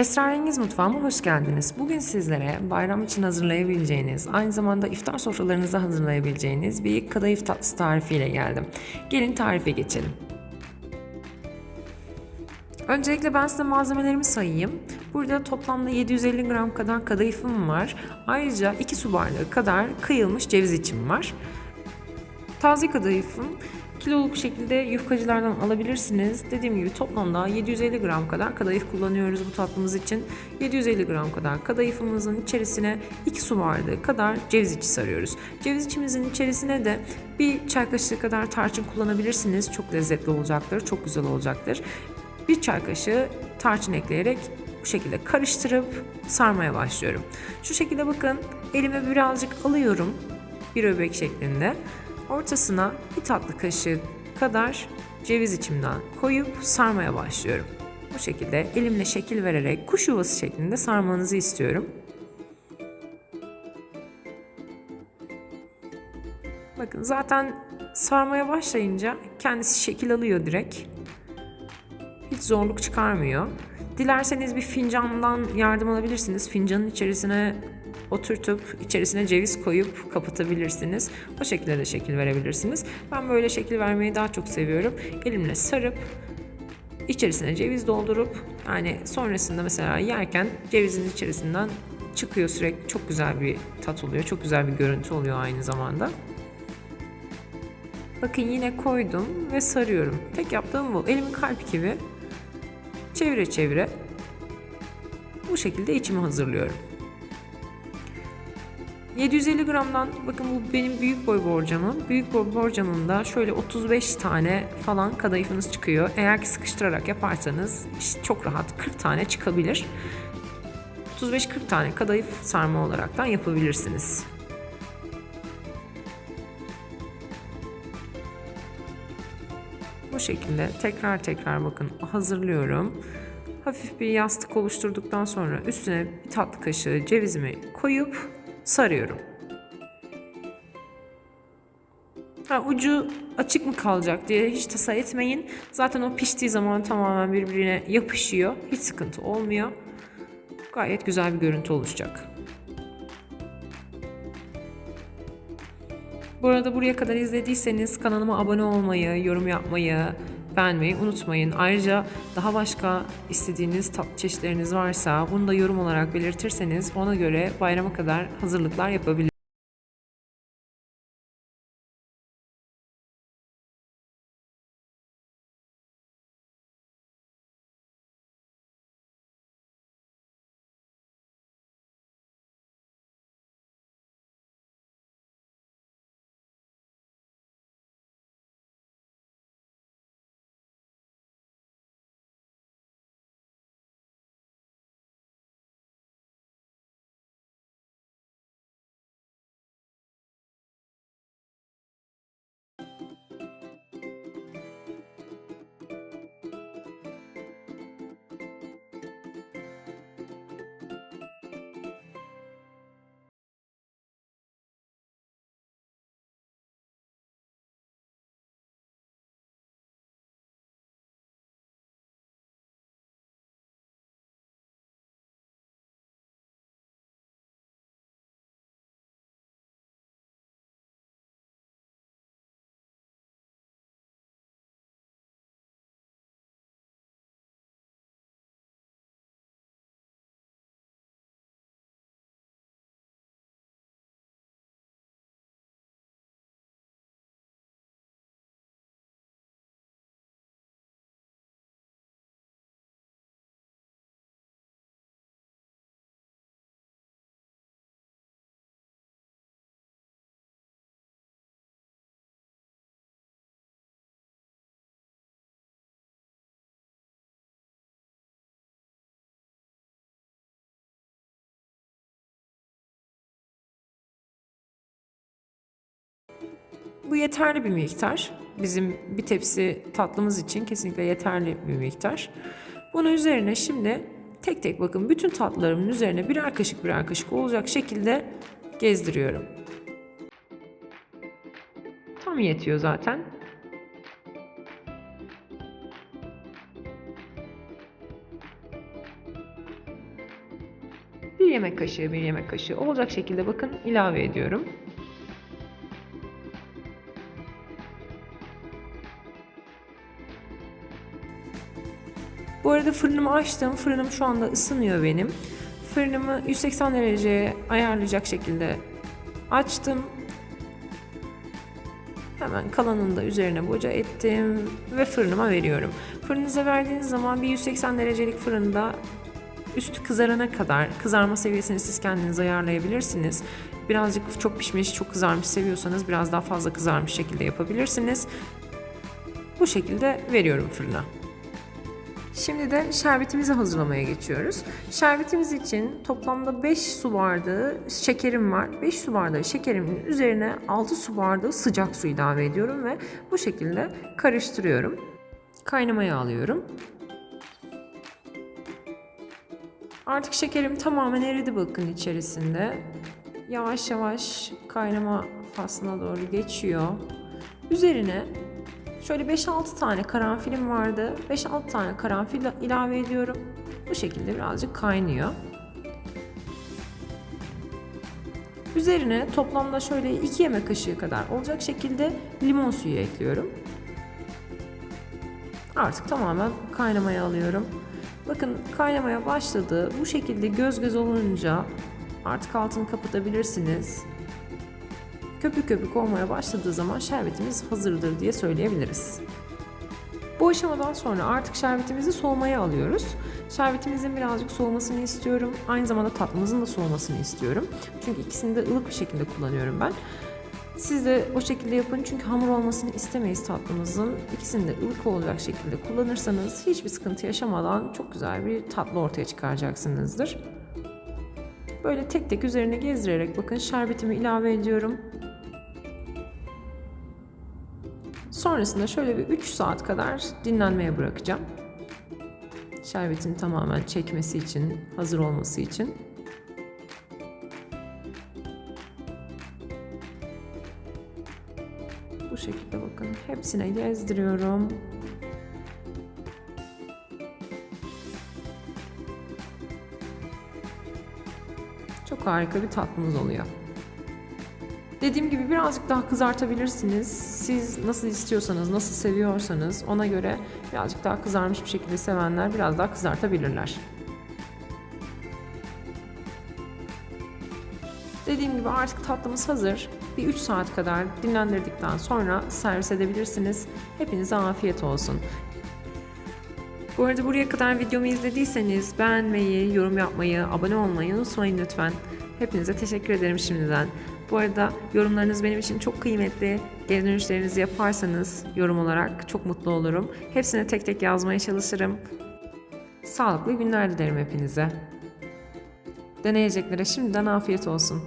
Esrarengiz Mutfağıma hoş geldiniz. Bugün sizlere bayram için hazırlayabileceğiniz, aynı zamanda iftar sofralarınızda hazırlayabileceğiniz bir kadayıf tatlısı tarifiyle geldim. Gelin tarife geçelim. Öncelikle ben size malzemelerimi sayayım. Burada toplamda 750 gram kadar kadayıfım var. Ayrıca 2 su bardağı kadar kıyılmış ceviz içim var. Taze kadayıfım kiloluk şekilde yufkacılardan alabilirsiniz. Dediğim gibi toplamda 750 gram kadar kadayıf kullanıyoruz bu tatlımız için. 750 gram kadar kadayıfımızın içerisine 2 su bardağı kadar ceviz içi sarıyoruz. Ceviz içimizin içerisine de bir çay kaşığı kadar tarçın kullanabilirsiniz. Çok lezzetli olacaktır, çok güzel olacaktır. Bir çay kaşığı tarçın ekleyerek bu şekilde karıştırıp sarmaya başlıyorum. Şu şekilde bakın elime birazcık alıyorum bir öbek şeklinde. Ortasına bir tatlı kaşığı kadar ceviz içimden koyup sarmaya başlıyorum. Bu şekilde elimle şekil vererek kuş yuvası şeklinde sarmanızı istiyorum. Bakın zaten sarmaya başlayınca kendisi şekil alıyor direkt. Hiç zorluk çıkarmıyor. Dilerseniz bir fincandan yardım alabilirsiniz. Fincanın içerisine oturtup içerisine ceviz koyup kapatabilirsiniz. O şekilde de şekil verebilirsiniz. Ben böyle şekil vermeyi daha çok seviyorum. Elimle sarıp içerisine ceviz doldurup yani sonrasında mesela yerken cevizin içerisinden çıkıyor sürekli. Çok güzel bir tat oluyor. Çok güzel bir görüntü oluyor aynı zamanda. Bakın yine koydum ve sarıyorum. Tek yaptığım bu. Elimin kalp gibi çevire çevire bu şekilde içimi hazırlıyorum. 750 gramdan bakın bu benim büyük boy borcamım. Büyük boy borcamımda şöyle 35 tane falan kadayıfınız çıkıyor. Eğer ki sıkıştırarak yaparsanız çok rahat 40 tane çıkabilir. 35-40 tane kadayıf sarma olaraktan yapabilirsiniz. Şekilde tekrar tekrar bakın hazırlıyorum. Hafif bir yastık oluşturduktan sonra üstüne bir tatlı kaşığı cevizimi koyup sarıyorum. Ha, ucu açık mı kalacak diye hiç tasa etmeyin. Zaten o piştiği zaman tamamen birbirine yapışıyor. Hiç sıkıntı olmuyor. Gayet güzel bir görüntü oluşacak. Bu arada buraya kadar izlediyseniz kanalıma abone olmayı, yorum yapmayı, beğenmeyi unutmayın. Ayrıca daha başka istediğiniz tatlı çeşitleriniz varsa bunu da yorum olarak belirtirseniz ona göre bayrama kadar hazırlıklar yapabilirim. Bu yeterli bir miktar. Bizim bir tepsi tatlımız için kesinlikle yeterli bir miktar. Bunun üzerine şimdi tek tek bakın bütün tatlılarımın üzerine birer kaşık birer kaşık olacak şekilde gezdiriyorum. Tam yetiyor zaten. bir yemek kaşığı bir yemek kaşığı olacak şekilde bakın ilave ediyorum. Bu arada fırınımı açtım. Fırınım şu anda ısınıyor benim. Fırınımı 180 dereceye ayarlayacak şekilde açtım. Hemen kalanını da üzerine boca ettim ve fırınıma veriyorum. Fırınıza verdiğiniz zaman bir 180 derecelik fırında üstü kızarana kadar kızarma seviyesini siz kendiniz ayarlayabilirsiniz. Birazcık çok pişmiş, çok kızarmış seviyorsanız biraz daha fazla kızarmış şekilde yapabilirsiniz. Bu şekilde veriyorum fırına. Şimdi de şerbetimizi hazırlamaya geçiyoruz. Şerbetimiz için toplamda 5 su bardağı şekerim var. 5 su bardağı şekerimin üzerine 6 su bardağı sıcak su ilave ediyorum ve bu şekilde karıştırıyorum. Kaynamaya alıyorum. Artık şekerim tamamen eridi bakın içerisinde. Yavaş yavaş kaynama faslına doğru geçiyor. Üzerine Şöyle 5-6 tane karanfilim vardı. 5-6 tane karanfil ilave ediyorum. Bu şekilde birazcık kaynıyor. Üzerine toplamda şöyle 2 yemek kaşığı kadar olacak şekilde limon suyu ekliyorum. Artık tamamen kaynamaya alıyorum. Bakın kaynamaya başladı. Bu şekilde göz göz olunca artık altını kapatabilirsiniz köpük köpük olmaya başladığı zaman şerbetimiz hazırdır diye söyleyebiliriz. Bu aşamadan sonra artık şerbetimizi soğumaya alıyoruz. Şerbetimizin birazcık soğumasını istiyorum. Aynı zamanda tatlımızın da soğumasını istiyorum. Çünkü ikisini de ılık bir şekilde kullanıyorum ben. Siz de o şekilde yapın çünkü hamur olmasını istemeyiz tatlımızın. İkisini de ılık olacak şekilde kullanırsanız hiçbir sıkıntı yaşamadan çok güzel bir tatlı ortaya çıkaracaksınızdır. Böyle tek tek üzerine gezdirerek bakın şerbetimi ilave ediyorum. Sonrasında şöyle bir 3 saat kadar dinlenmeye bırakacağım. Şerbetin tamamen çekmesi için, hazır olması için. Bu şekilde bakın hepsine gezdiriyorum. Çok harika bir tatlımız oluyor. Dediğim gibi birazcık daha kızartabilirsiniz. Siz nasıl istiyorsanız, nasıl seviyorsanız ona göre birazcık daha kızarmış bir şekilde sevenler biraz daha kızartabilirler. Dediğim gibi artık tatlımız hazır. Bir 3 saat kadar dinlendirdikten sonra servis edebilirsiniz. Hepinize afiyet olsun. Bu arada buraya kadar videomu izlediyseniz beğenmeyi, yorum yapmayı, abone olmayı unutmayın lütfen. Hepinize teşekkür ederim şimdiden. Bu arada yorumlarınız benim için çok kıymetli. Geri dönüşlerinizi yaparsanız yorum olarak çok mutlu olurum. Hepsine tek tek yazmaya çalışırım. Sağlıklı günler dilerim hepinize. Deneyeceklere şimdiden afiyet olsun.